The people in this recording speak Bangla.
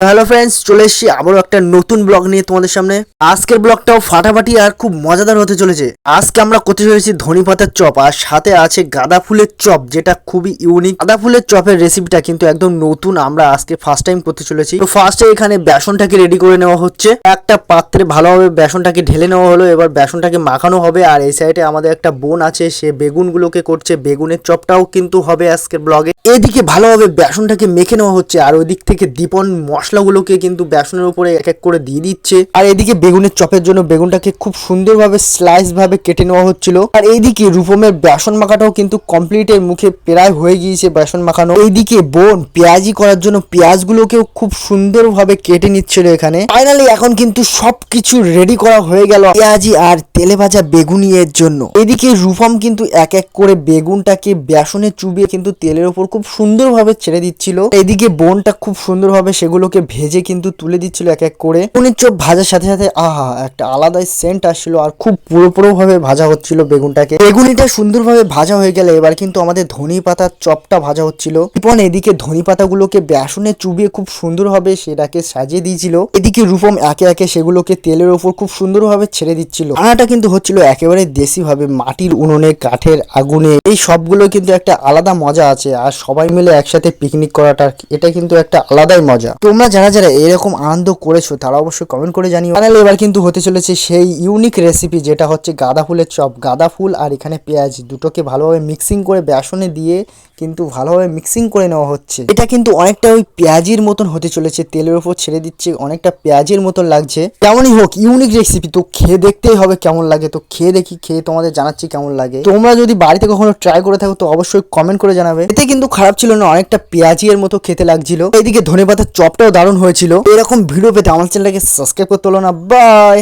হ্যালো ফ্রেন্ডস চলে এসেছি আবারও একটা নতুন ব্লগ নিয়ে তোমাদের সামনে। আজকের ব্লগটাও ফাটাফাটি আর খুব মজাদার হতে চলেছে। আজকে আমরা করতে চলেছি ধনী পাতার চপ, আর সাথে আছে গাঁদা ফুলের চপ, যেটা খুবই ইউনিক গাঁদা ফুলের চপের রেসিপিটা কিন্তু একদম নতুন, আমরা আজকে ফার্স্ট টাইম করতে চলেছি। তো ফার্স্টে এখানে বেসনটাকে রেডি করে নেওয়া হচ্ছে। একটা পাত্রে ভালোভাবে বেসনটাকে ঢেলে নেওয়া হলো, এবার বেসনটাকে মাখানো হবে, আর এই সাইডে আমাদের একটা বোন আছে, সে বেগুনগুলোকে করছে। বেগুনের চপটাও কিন্তু হবে আজকের ব্লগে এদিকে ভালোভাবে বেসনটাকে মেখে নেওয়া হচ্ছে, আর ওই দিক থেকে দীপন মশলাগুলোকে কিন্তু বেসনের উপরে এক এক করে দিয়ে দিচ্ছে। আর এদিকে বেগুনের চপের জন্য বেগুনটাকে খুব সুন্দরভাবে স্লাইস ভাবে কেটে নেওয়া হচ্ছিল। আর এইদিকে রূপমের বেসন মাখাটাও কিন্তু কমপ্লিটের মুখে প্রায় হয়ে গিয়েছে বেসন মাখানো। এইদিকে বোন পেঁয়াজি করার জন্য পেঁয়াজগুলোকেও খুব সুন্দরভাবে কেটে নিচ্ছিল এখানে। ফাইনালি এখন কিন্তু সবকিছু রেডি করা হয়ে গেল পেঁয়াজি আর তেলে ভাজা বেগুনি এর জন্য। এদিকে রূপম কিন্তু এক এক করে বেগুনটাকে বেসনে চুবিয়ে কিন্তু তেলের উপর খুব সুন্দরভাবে ছেড়ে দিচ্ছিল। এদিকে বোনটা খুব সুন্দরভাবে সেগুলোকে ভেজে কিন্তু তুলে দিচ্ছিল এক এক করে। বেগুনের চপ ভাজার সাথে সাথে, আহা, একটা আলাদাই সেন্ট আসছিল আর খুব পুরোপুরো ভাবে ভাজা হচ্ছিল বেগুনটাকে। বেগুনিটা সুন্দরভাবে ভাজা হয়ে গেলে এবার কিন্তু আমাদের ধনি পাতার চপটা ভাজা হচ্ছিল। রিপন এদিকে ধনি পাতাগুলোকে বেসনে চুবিয়ে খুব সুন্দরভাবে সেটাকে সাজিয়ে দিয়েছিল। এদিকে রূপম একে একে সেগুলোকে তেলের ওপর খুব সুন্দরভাবে ছেড়ে দিচ্ছিল। রান্নাটা কিন্তু হচ্ছিল একেবারে দেশি ভাবে মাটির উনুনে, কাঠের আগুনে। এই সবগুলো কিন্তু একটা আলাদা মজা আছে আর সবাই মিলে একসাথে পিকনিক করাটা এটা কিন্তু একটা আলাদাই মজা। তোমরা যারা যারা এরকম আনন্দ করেছ, তারা অবশ্যই কমেন্ট করে জানিও। ফাইনালি এবার কিন্তু হতে চলেছে সেই ইউনিক রেসিপি যেটা হচ্ছে গাঁদা ফুলের চপ। গাঁদা ফুল আর এখানে পেঁয়াজ দুটোকে ভালোভাবে মিক্সিং করে বেসনে দিয়ে কিন্তু ভালোভাবে মিক্সিং করে নেওয়া হচ্ছে। এটা কিন্তু অনেকটা ওই পেঁয়াজির মতন হতে চলেছে, তেলের উপর ছেড়ে দিচ্ছে, অনেকটা পেঁয়াজের মতন লাগছে। যেমনই হোক ইউনিক রেসিপি তো খেয়ে দেখতেই হবে কেমন লাগে। তো খেয়ে দেখি, খেয়ে তোমাদের জানাচ্ছি কেমন লাগে। তোমরা যদি বাড়িতে কখনো ট্রাই করে থাকো, তো অবশ্যই কমেন্ট করে জানাবে। এতে কিন্তু খারাপ ছিল না, অনেকটা পেঁয়াজি এর মতো খেতে লাগছিল। এদিকে ধনে পাতার চপটাও দারুণ হয়েছিল। এরকম ভিডিও পেতে আমার চ্যানেলটাকে সাবস্ক্রাইব করতে হলো না। বাই